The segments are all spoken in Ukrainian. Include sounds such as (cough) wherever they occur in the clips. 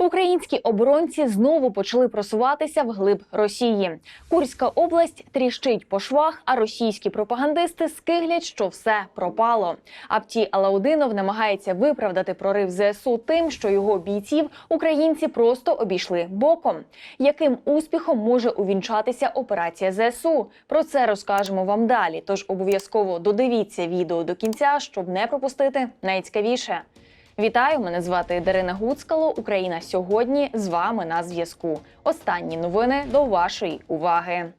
Українські оборонці знову почали просуватися вглиб Росії. Курська область тріщить по швах, а російські пропагандисти скиглять, що все пропало. Апті Алаудинов намагається виправдати прорив ЗСУ тим, що його бійців українці просто обійшли боком. Яким успіхом може увінчатися операція ЗСУ? Про це розкажемо вам далі. Тож обов'язково додивіться відео до кінця, щоб не пропустити найцікавіше. Вітаю, мене звати Дарина Гуцкало. Україна сьогодні з вами на зв'язку. Останні новини до вашої уваги.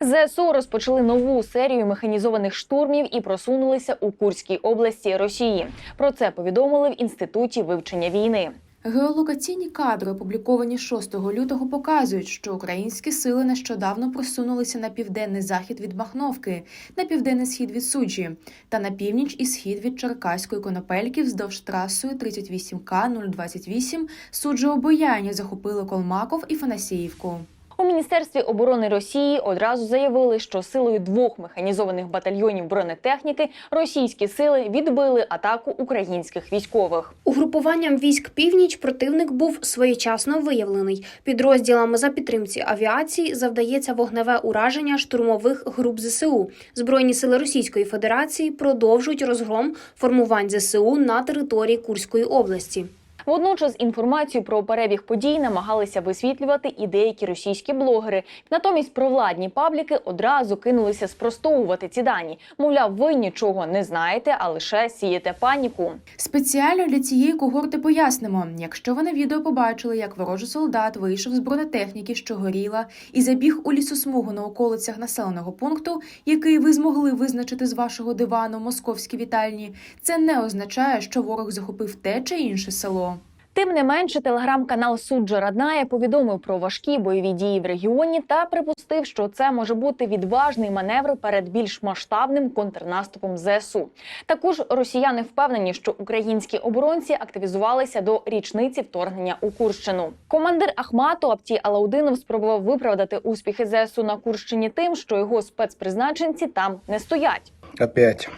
ЗСУ розпочали нову серію механізованих штурмів і просунулися у Курській області Росії. Про це повідомили в інституті вивчення війни. Геолокаційні кадри, опубліковані 6 лютого, показують, що українські сили нещодавно просунулися на південний захід від Махновки, на південний схід від Суджі та на північ і схід від Черкаської конопельки вздовж трасою 38К 028 суджо обояння захопили Колмаков і Фанасіївку. У міністерстві оборони Росії одразу заявили, що силою двох механізованих батальйонів бронетехніки російські сили відбили атаку українських військових. Угрупуванням військ північ противник був своєчасно виявлений. Підрозділами за підтримці авіації завдається вогневе ураження штурмових груп ЗСУ. Збройні сили Російської Федерації продовжують розгром формувань ЗСУ на території Курської області. Водночас інформацію про перебіг подій намагалися висвітлювати і деякі російські блогери. Натомість провладні пабліки одразу кинулися спростовувати ці дані. Мовляв, ви нічого не знаєте, а лише сієте паніку. Спеціально для цієї когорти пояснимо: якщо ви на відео побачили, як ворожий солдат вийшов з бронетехніки, що горіла, і забіг у лісосмугу на околицях населеного пункту, який ви змогли визначити з вашого дивану в московській вітальні, це не означає, що ворог захопив те чи інше село. Тим не менше, телеграм-канал Суджа Радная повідомив про важкі бойові дії в регіоні та припустив, що це може бути відважний маневр перед більш масштабним контрнаступом ЗСУ. Також росіяни впевнені, що українські оборонці активізувалися до річниці вторгнення у Курщину. Командир Ахмату Апті Алаудинов спробував виправдати успіхи ЗСУ на Курщині тим, що його спецпризначенці там не стоять. опять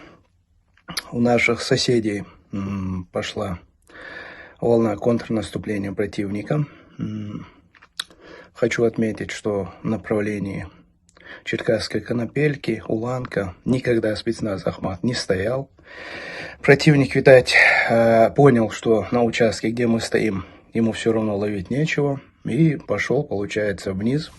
у наших м, пошла волна контрнаступления противника. Хочу отметить, что в направлении Черкасской Конопельки, Уланка никогда спецназ Ахмат не стоял. Противник, видать, э, понял, что на участке, где мы стоим, ему все равно ловить нечего, и пошел, получается, вниз,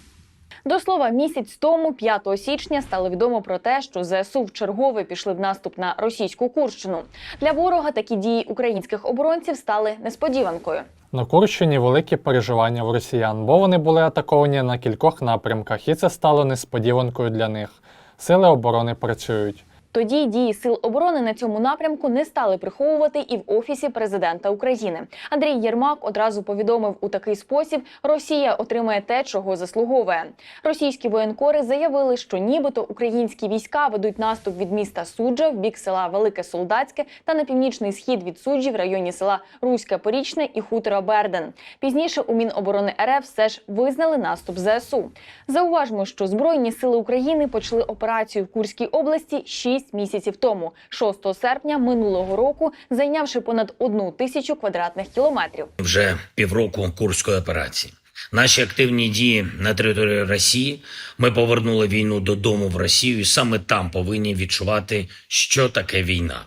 До слова, місяць тому, 5 січня, стало відомо про те, що ЗСУ вчергове пішли в наступ на російську Курщину. Для ворога такі дії українських оборонців стали несподіванкою. На Курщині великі переживання в росіян, бо вони були атаковані на кількох напрямках, і це стало несподіванкою для них. Сили оборони працюють. Тоді дії сил оборони на цьому напрямку не стали приховувати і в офісі президента України. Андрій Єрмак одразу повідомив у такий спосіб: Росія отримає те, чого заслуговує. Російські воєнкори заявили, що нібито українські війська ведуть наступ від міста Суджа в бік села Велике Солдатське та на північний схід від Суджі в районі села Руське Порічне і хутора Берден. Пізніше у Міноборони РФ все ж визнали наступ ЗСУ. Зауважмо, що Збройні сили України почали операцію в Курській області 6 місяців тому, 6 серпня минулого року, зайнявши понад одну тисячу квадратних кілометрів. вже півроку курської операції. Наші активні дії на території Росії. Ми повернули війну додому в Росію, і саме там повинні відчувати, що таке війна,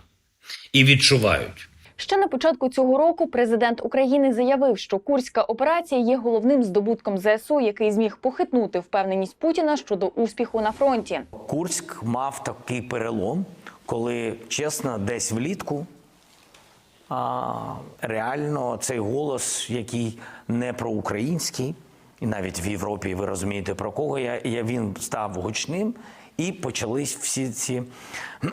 і відчувають. Ще на початку цього року президент України заявив, що курська операція є головним здобутком ЗСУ, який зміг похитнути впевненість Путіна щодо успіху на фронті. Курськ мав такий перелом, коли чесно, десь влітку а, реально цей голос, який не проукраїнський, і навіть в Європі ви розумієте про кого я, я він став гучним. І почались всі ці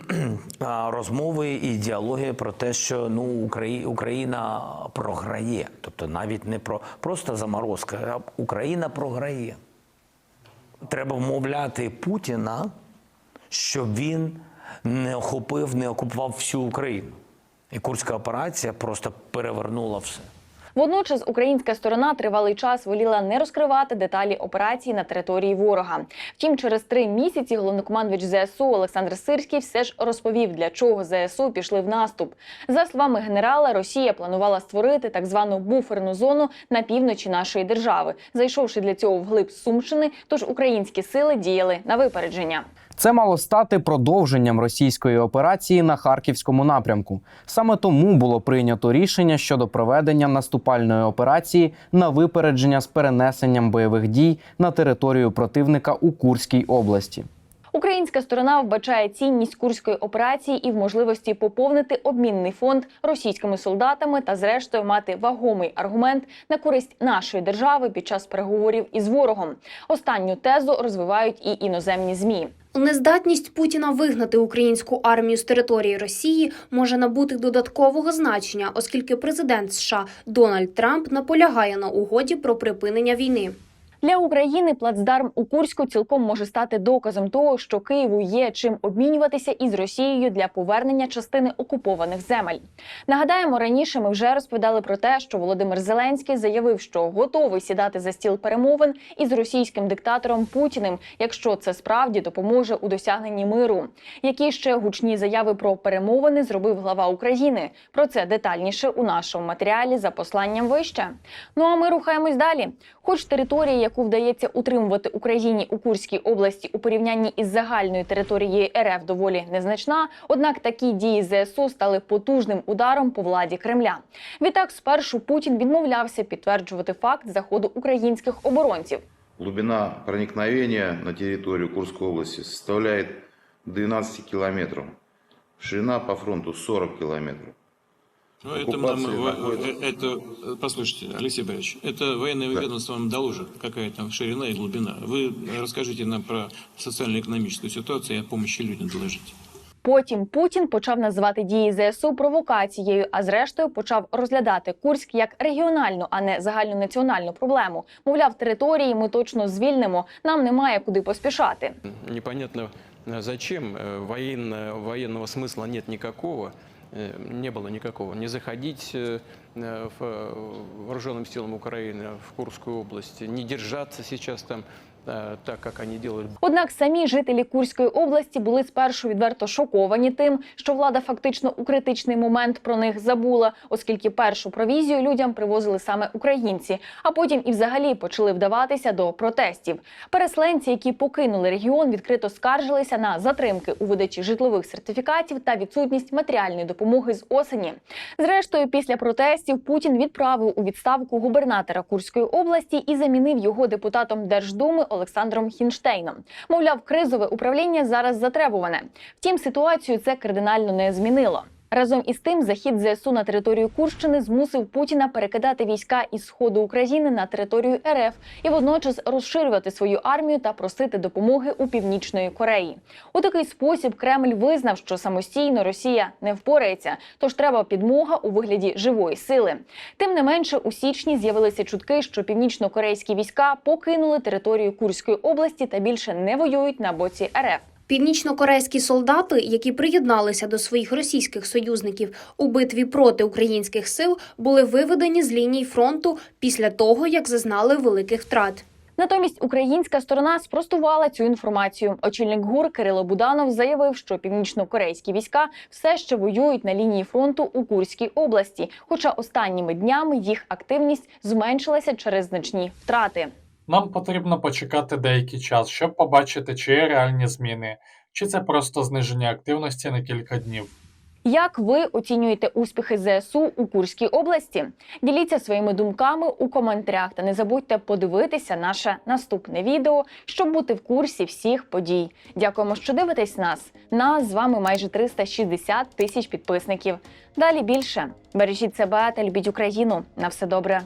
(clears throat) розмови і діалоги про те, що ну Украї- Україна програє, тобто навіть не про просто заморозка, а Україна програє. Треба вмовляти Путіна, щоб він не охопив, не окупував всю Україну. І Курська операція просто перевернула все. Водночас українська сторона тривалий час воліла не розкривати деталі операції на території ворога. Втім, через три місяці головнокомандувач ЗСУ Олександр Сирський все ж розповів, для чого ЗСУ пішли в наступ. За словами генерала, Росія планувала створити так звану буферну зону на півночі нашої держави, зайшовши для цього вглиб Сумщини. Тож українські сили діяли на випередження. Це мало стати продовженням російської операції на харківському напрямку. Саме тому було прийнято рішення щодо проведення наступальної операції на випередження з перенесенням бойових дій на територію противника у Курській області. Українська сторона вбачає цінність курської операції і в можливості поповнити обмінний фонд російськими солдатами та, зрештою, мати вагомий аргумент на користь нашої держави під час переговорів із ворогом. Останню тезу розвивають і іноземні змі. Нездатність Путіна вигнати українську армію з території Росії може набути додаткового значення, оскільки президент США Дональд Трамп наполягає на угоді про припинення війни. Для України плацдарм у Курську цілком може стати доказом того, що Києву є чим обмінюватися із Росією для повернення частини окупованих земель. Нагадаємо, раніше ми вже розповідали про те, що Володимир Зеленський заявив, що готовий сідати за стіл перемовин із російським диктатором Путіним, якщо це справді допоможе у досягненні миру. Які ще гучні заяви про перемовини зробив глава України? Про це детальніше у нашому матеріалі за посланням вище. Ну а ми рухаємось далі. Хоч територія, яку вдається утримувати Україні у Курській області у порівнянні із загальною територією РФ доволі незначна, однак такі дії ЗСУ стали потужним ударом по владі Кремля. Відтак, спершу Путін відмовлявся підтверджувати факт заходу українських оборонців. Глубина проникновения на территорию Курской области составляет 12 километров. Ширина по фронту 40 километров. Ну, это, Оккупация нам- во- находится. это, э, послушайте, Алексей Борисович, это военное Да. ведомство вам доложит, какая там ширина и глубина. Вы расскажите нам про социально-экономическую ситуацию и о помощи людям доложите. Потім Путін почав називати дії ЗСУ провокацією, а зрештою почав розглядати Курськ як регіональну, а не загальнонаціональну проблему. Мовляв, території ми точно звільнимо. Нам немає куди поспішати. Непонятно э, зачем, э, военно, военного смысла нет никакого, э, не было никакого. Не заходить э, э, в, э, вооруженным силам Украины в Курскую область, не держаться сейчас там э, так, как они делают Однак самі жителі Курської області були спершу відверто шоковані тим, що влада фактично у критичний момент про них забула, оскільки першу провізію людям привозили саме українці, а потім і взагалі почали вдаватися до протестів. Переселенці, які покинули регіон, відкрито скаржилися на затримки у видачі житлових сертифікатів та відсутність матеріальної допомоги з осені. Зрештою, після протестів Путін відправив у відставку губернатора Курської області і замінив його депутатом Держдуми Олександром Хінштейном. Мовляв, кризове управління зараз затребуване. Втім, ситуацію це кардинально не змінило. Разом із тим, захід ЗСУ на територію Курщини змусив Путіна перекидати війська із сходу України на територію РФ і водночас розширювати свою армію та просити допомоги у північної Кореї. У такий спосіб Кремль визнав, що самостійно Росія не впорається, тож треба підмога у вигляді живої сили. Тим не менше, у січні з'явилися чутки, що північно-корейські війська покинули територію Курської області та більше не воюють на боці РФ. Північно-корейські солдати, які приєдналися до своїх російських союзників у битві проти українських сил, були виведені з ліній фронту після того, як зазнали великих втрат. Натомість українська сторона спростувала цю інформацію. Очільник ГУР Кирило Буданов заявив, що північно-корейські війська все ще воюють на лінії фронту у Курській області, хоча останніми днями їх активність зменшилася через значні втрати. Нам потрібно почекати деякий час, щоб побачити, чи є реальні зміни, чи це просто зниження активності на кілька днів. Як ви оцінюєте успіхи ЗСУ у Курській області? Діліться своїми думками у коментарях та не забудьте подивитися наше наступне відео, щоб бути в курсі всіх подій. Дякуємо, що дивитесь нас. Нас з вами майже 360 тисяч підписників. Далі більше бережіть себе та любіть Україну. На все добре.